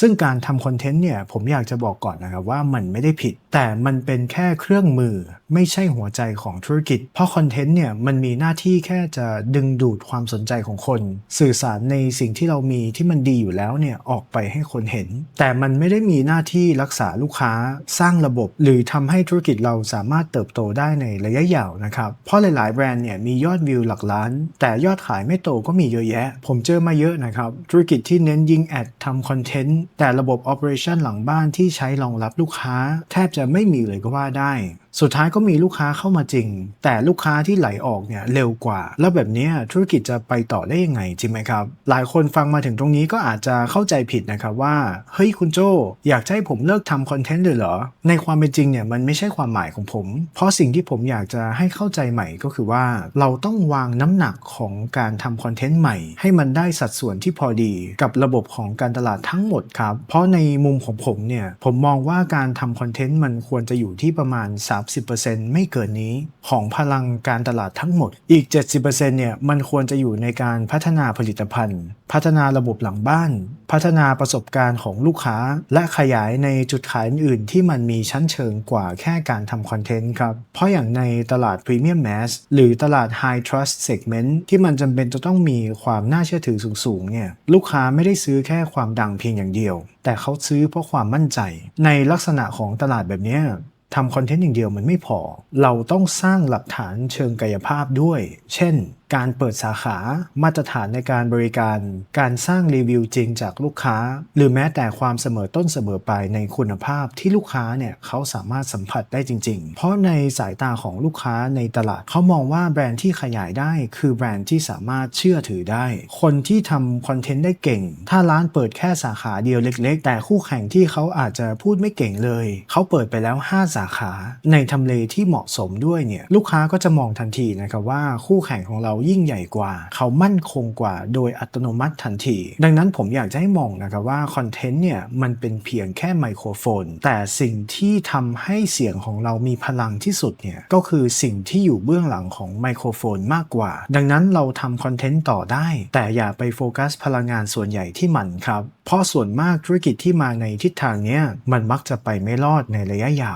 ซึ่งการทำคอนเทนต์เนี่ยผมอยากจะบอกก่อนนะครับว่ามันไม่ได้ผิด แต่มันเป็นแค่เครื่องมือไม่ใช่หัวใจของธุรกิจ เพราะคอนเทนต์เนี่ยมันมีหน้าที่แค่จะดึงดูดความสนใจของคน สื่อสารในสิ่งที่เรามีที่มันดีอยู่แล้วเนี่ยออกไปให้คนเห็น แต่มันไม่ได้มีหน้าที่รักษาลูกค้าสร้างระบบ หรือทำให้ธุรกิจเราสามารถเติบโตได้ในระยะยาวนะครับเพราะหลาย ๆ แบรนด์เนี่ยมียอดวิวหลักล้าน แต่ยอดขายไม่โตก็มีเยอะแยะ ผมเจอมาเยอะนะครับธุรกิจที่เน้นยิงแอดทำคอนเทนต์แต่ระบบ Operation หลังบ้านที่ใช้รองรับลูกค้า แทบจะไม่มีเลยก็ว่าได้สุดท้ายก็มีลูกค้าเข้ามาจริง แต่ลูกค้าที่ไหลออกเนี่ยเร็วกว่า แล้วแบบนี้ธุรกิจจะไปต่อได้ยังไงจริงไหมครับ หลายคนฟังมาถึงตรงนี้ก็อาจจะเข้าใจผิดนะครับว่า เฮ้ยคุณโจอยากให้ผมเลิกทำคอนเทนต์เลยเหรอ ในความเป็นจริงเนี่ยมันไม่ใช่ความหมายของผม เพราะสิ่งที่ผมอยากจะให้เข้าใจใหม่ก็คือว่า เราต้องวางน้ำหนักของการทำคอนเทนต์ใหม่ ให้มันได้สัดส่วนที่พอดีกับระบบของการตลาดทั้งหมดครับ เพราะในมุมของผมเนี่ยผมมองว่าการทำคอนเทนต์มันควรจะอยู่ที่ประมาณ30%ไม่เกินนี้ของพลังการตลาดทั้งหมด อีก 70%เนี่ยมันควรจะอยู่ในการพัฒนาผลิตภัณฑ์ พัฒนาระบบหลังบ้าน พัฒนาประสบการณ์ของลูกค้า และขยายในจุดขายอื่นๆที่มันมีชั้นเชิงกว่าแค่การทำคอนเทนต์ครับ เพราะอย่างในตลาด Premium Mass หรือตลาด High Trust Segment ที่มันจำเป็นจะต้องมีความน่าเชื่อถือสูงๆเนี่ยลูกค้าไม่ได้ซื้อแค่ความดังเพียงอย่างเดียว แต่เขาซื้อเพราะความมั่นใจ ในลักษณะของตลาดแบบนี้ ทำคอนเทนต์อย่างเดียวมันไม่พอ เราต้องสร้างหลักฐานเชิงกายภาพด้วย เช่น การเปิดสาขามาตรฐานในการบริการ การสร้างรีวิวจริงจากลูกค้า หรือแม้แต่ความเสมอต้นเสมอปลายในคุณภาพที่ลูกค้าเนี่ยเขาสามารถสัมผัสได้จริง ๆ เพราะในสายตาของลูกค้าในตลาดเขามองว่าแบรนด์ที่ขยายได้คือแบรนด์ที่สามารถเชื่อถือได้ คนที่ทำคอนเทนต์ได้เก่ง ถ้าร้านเปิดแค่สาขาเดียวเล็ก ๆ แต่คู่แข่งที่เขาอาจจะพูดไม่เก่งเลย เขาเปิดไปแล้ว 5 สาขา ในทำเลที่เหมาะสมด้วยเนี่ยลูกค้าก็จะมองทันทีนะครับว่าคู่แข่งของเรายิ่งใหญ่กว่า เขามั่นคงกว่า โดยอัตโนมัติทันที ดังนั้นผมอยากจะให้มองนะครับว่าคอนเทนต์เนี่ยมันเป็นเพียงแค่ไมโครโฟน แต่สิ่งที่ทำให้เสียงของเรามีพลังที่สุดเนี่ยก็คือสิ่งที่อยู่เบื้องหลังของไมโครโฟนมากกว่า ดังนั้นเราทำคอนเทนต์ต่อได้ แต่อย่าไปโฟกัสพลังงานส่วนใหญ่ที่มันครับ เพราะส่วนมากธุรกิจที่มาในทิศทางเนี้ยมันมักจะไปไม่รอดในระยะยาว